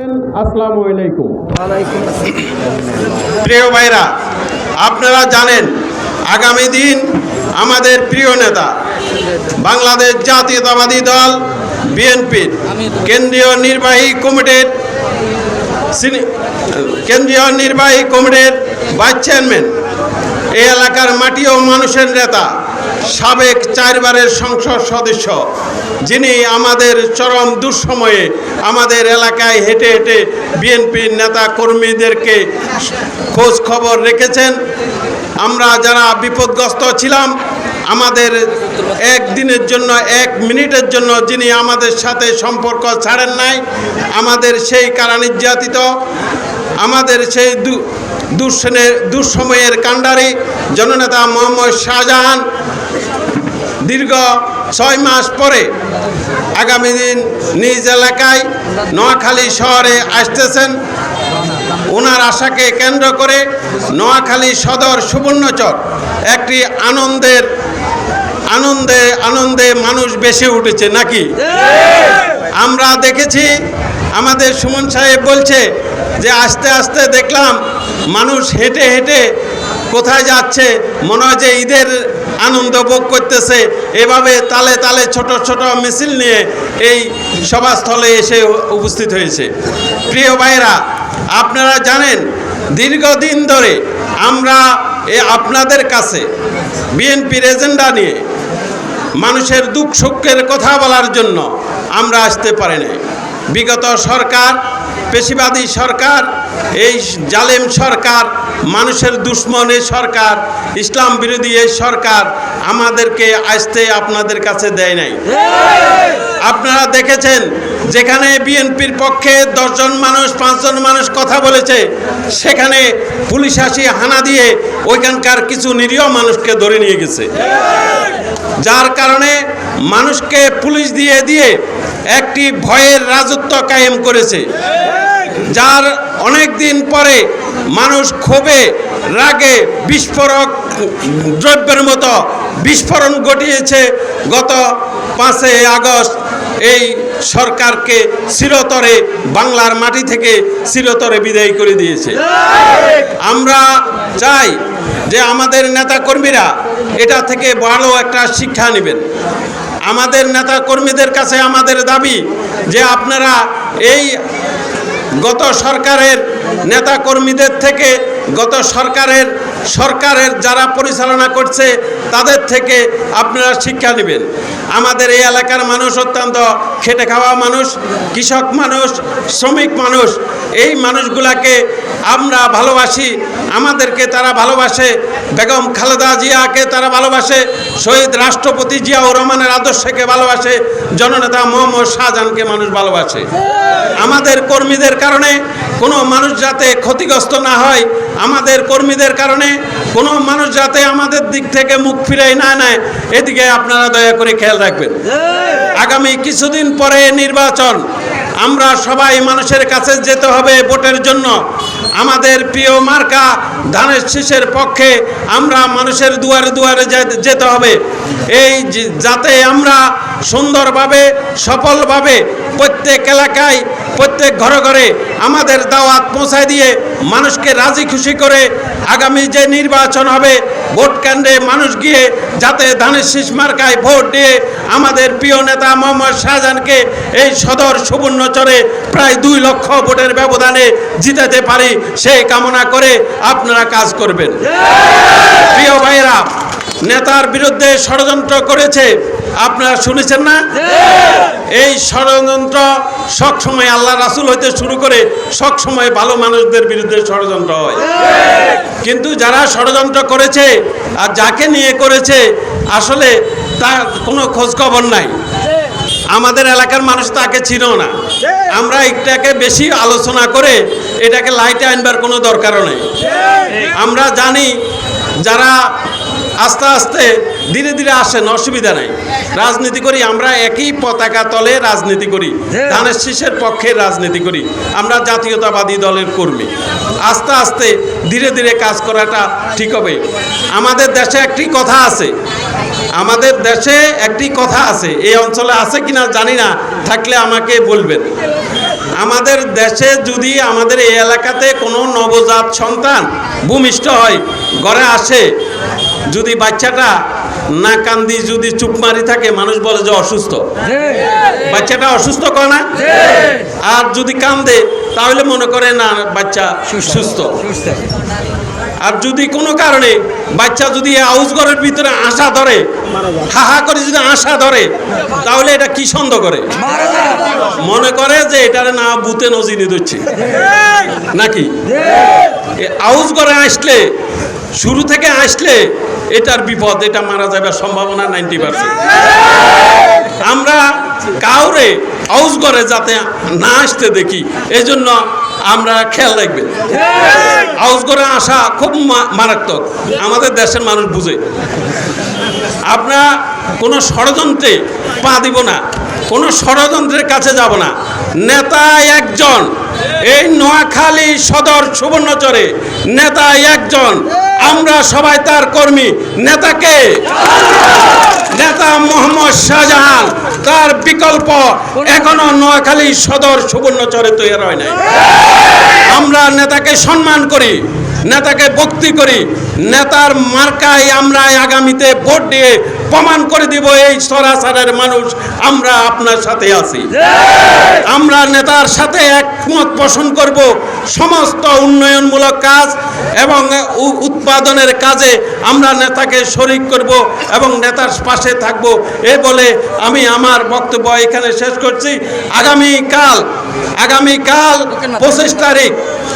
আসসালামু আলাইকুম। প্রিয় ভাইরা আপনারা জানেন আগামী দিন আমাদের প্রিয় নেতা বাংলাদেশ জাতীয়তাবাদী দল বিএনপির কেন্দ্রীয় নির্বাহী কমিটির কেন্দ্রীয় নির্বাহী কমিটির ভাইস চেয়ারম্যান এই এলাকার মাটি ও মানুষের নেতা সাবেক চারবারের সংসদ সদস্য, যিনি আমাদের চরম দুঃসময়ে আমাদের এলাকায় হেঁটে হেঁটে বিএনপির নেতা কর্মীদেরকে খোঁজ খবর রেখেছেন। আমরা যারা বিপদগ্রস্ত ছিলাম, আমাদের একদিনের জন্য, এক মিনিটের জন্য যিনি আমাদের সাথে সম্পর্ক ছাড়েন নাই, আমাদের সেই কারা নির্যাতিত আমাদের সেই দুঃসময়ের কাণ্ডারি জননেতা মোহাম্মদ শাহজাহান দীর্ঘ ছয় মাস পরে আগামী দিন নিজ এলাকায় নোয়াখালী শহরে আসতেছেন। ওনার আশাকে কেন্দ্র করে নোয়াখালী সদর সুবর্ণচর একটি আনন্দের, আনন্দে আনন্দে মানুষ বেশি উঠেছে নাকি? আমরা দেখেছি, আমাদের সুমন সাহেব বলছে যে আস্তে আস্তে দেখলাম মানুষ হেঁটে হেঁটে কোথায় যাচ্ছে, মনে হয় যে ঈদের আনন্দ ভোগ করতেছে। এভাবে তালে তালে ছোট ছোট মিছিল নিয়ে এই সভাস্থলে এসে উপস্থিত হয়েছে। প্রিয় ভাইরা আপনারা জানেন, দীর্ঘদিন ধরে আমরা এ আপনাদের কাছে বিএনপির এজেন্ডা নিয়ে মানুষের দুঃখ সুখের কথা বলার জন্য আমরা আসতে পারি নাই। বিগত সরকার, পেশিবাদী সরকার এই জালেম সরকার, মানুষের দুশ্মন এই সরকার, ইসলাম বিরোধী এই সরকার আমাদেরকে আসতে আপনাদের কাছে দেয় নাই। আপনারা দেখেছেন, যেখানে বিএনপির পক্ষে দশজন মানুষ, পাঁচজন মানুষ কথা বলেছে, সেখানে পুলিশ আসি হানা দিয়ে ওইখানকার কিছু নিরীহ মানুষকে ধরে নিয়ে গেছে। যার কারণে মানুষকে পুলিশ দিয়ে দিয়ে একটি ভয়ের রাজত্ব কায়েম করেছে। যার অনেক দিন পরে মানুষ ক্ষোভে, রাগে বিস্ফোরক দ্রব্যের মতো বিস্ফোরণ ঘটিয়েছে। গত পাঁচই আগস্ট এই সরকারকে চিরতরে বাংলার মাটি থেকে চিরতরে বিদায় করে দিয়েছে। আমরা চাই যে আমাদের নেতা কর্মীরা এটা থেকে ভালো একটা শিক্ষা নেবেন। আমাদের নেতা কর্মীদের কাছে আমাদের দাবি যে আপনারা এই গত সরকারের নেতা কর্মীদের থেকে গত সরকারের সরকারের যারা পরিচালনা করছে, তাদের থেকে আপনারা শিক্ষা নেবেন। আমাদের এই এলাকার মানুষ অত্যন্ত খেটে খাওয়া মানুষ, কৃষক মানুষ, শ্রমিক মানুষ। এই মানুষগুলাকে আমরা ভালোবাসি। আমাদেরকে তারা ভালোবাসে। বেগম খালেদা জিয়াকে তারা ভালোবাসে। শহীদ রাষ্ট্রপতি জিয়াউর রহমানের আদর্শকে ভালোবাসে। জননেতা মোহাম্মদ শাহজাহানকে মানুষ ভালোবাসে। আমাদের কর্মীদের কারণে কোনো মানুষ যাতে ক্ষতিগ্রস্ত না হয় আমাদের কর্মীদের কারণে কোনো মানুষ যাতে আমাদের দিক থেকে মুখ ফিরাই না নেয় এদিকে আপনারা দয়া করে খেয়াল রাখবেন। আগামী কিছুদিন পরে নির্বাচন আমরা সবাই মানুষের কাছে যেতে হবে ভোটের জন্য। আমাদের প্রিয় মার্কা ধানের শীষের পক্ষে আমরা মানুষের দুয়ারে দুয়ারে যেতে হবে। এই যাতে আমরা সুন্দরভাবে, সফলভাবে প্রত্যেক এলাকায়, প্রত্যেক ঘরে ঘরে আমাদের দাওয়াত পৌঁছায় দিয়ে মানুষকে রাজি খুশি করে আগামী যে নির্বাচন হবে ভোট কেন্দ্রে মানুষ গিয়ে যাতে ধানের শীষ মার্কায় ভোট দিয়ে আমাদের প্রিয় নেতা মোহাম্মদ শাহজাহানকে এই সদর সুবর্ণচরে প্রায় দুই লক্ষ ভোটের ব্যবধানে জিতাতে পারি সেই কামনা করে আপনারা কাজ করবেন। প্রিয় ভাইরা নেতার বিরুদ্ধে ষড়যন্ত্র করেছে। আপনারা শুনেছেন না? এই ষড়যন্ত্র সব সময় আল্লাহ রাসুল হইতে শুরু করে সব সময় ভালো মানুষদের বিরুদ্ধে ষড়যন্ত্র হয়। কিন্তু যারা ষড়যন্ত্র করেছে আর যাকে নিয়ে করেছে আসলে তার কোনো খোঁজখবর নাই। আমাদের এলাকার মানুষ তাকে ছিল না। আমরা এটাকে বেশি আলোচনা করে এটাকে লাইটে আনবার কোনো দরকারও নেই। আমরা জানি যারা আস্তে আস্তে ধীরে ধীরে আসেন অসুবিধা নাই। রাজনীতি করি আমরা একই পতাকা তলে রাজনীতি করি। ধানের শীষের পক্ষে রাজনীতি করি। আমরা জাতীয়তাবাদী দলের কর্মী। আস্তে আস্তে ধীরে ধীরে কাজ করাটা ঠিক হবে। আমাদের দেশে একটি কথা আছে। আমাদের দেশে একটি কথা আছে। এই অঞ্চলে আছে কিনা জানি না থাকলে আমাকে বলবেন। আমাদের দেশে যদি আমাদের এই এলাকাতে কোনো নবজাত সন্তান ভূমিষ্ঠ হয় ঘরে আসে যদি বাচ্চাটা না কান্দি যদি চুপ মারি থাকে মানুষ বলে যে অসুস্থ। বাচ্চাটা অসুস্থ করে না? আর যদি কান্দে তাহলে মনে করে না বাচ্চা সুস্থ আর যদি কোনো কারণে বাচ্চা যদি হাউস ঘরের ভিতরে আশা ধরে হা হা করে যদি আশা ধরে তাহলে এটা কি সন্দেহ করে? মনে করে যে এটার না বুতে নজিনি দিচ্ছে নাকি? আউস ঘরে আসলে শুরু থেকে আসলে এটার বিপদ, এটা মারা যাবার সম্ভাবনা নাইনটি পার্সেন্ট আমরা কাউরে আউস ঘরে যাতে না আসতে দেখি এই জন্য আমরা খেয়াল রাখবেন। আউস ঘরে আসা খুব মারাত্মক। আমাদের দেশের মানুষ বুঝে। আমরা কোনো ষড়যন্ত্রে পা দিব না, কোনো ষড়যন্ত্রের কাছে যাব না। নেতা একজন, এই নোয়াখালী সদর সুবর্ণচরে নেতা একজন আমরা সবাই তার কর্মী। নেতাকে নেতা মোহাম্মদ শাহজাহান। তার বিকল্প এখনও নোয়াখালী সদর সুবর্ণচরে তৈরি হয় নাই। আমরা নেতাকে সম্মান করি। নেতাকে ভক্তি করি। নেতার মার্কায় আমরা আগামীতে ভোট দিয়ে প্রমাণ করে দিব এই সরাসরের মানুষ আমরা আপনার সাথে আছি। আমরা নেতার সাথে একমত পোষণ করব। সমস্ত উন্নয়নমূলক কাজ এবং উৎপাদনের কাজে আমরা নেতাকে শরিক করব এবং নেতার পাশে থাকব। এ বলে আমি আমার বক্তব্য এখানে শেষ করছি। আগামীকাল আগামীকাল পঁচিশ তারিখ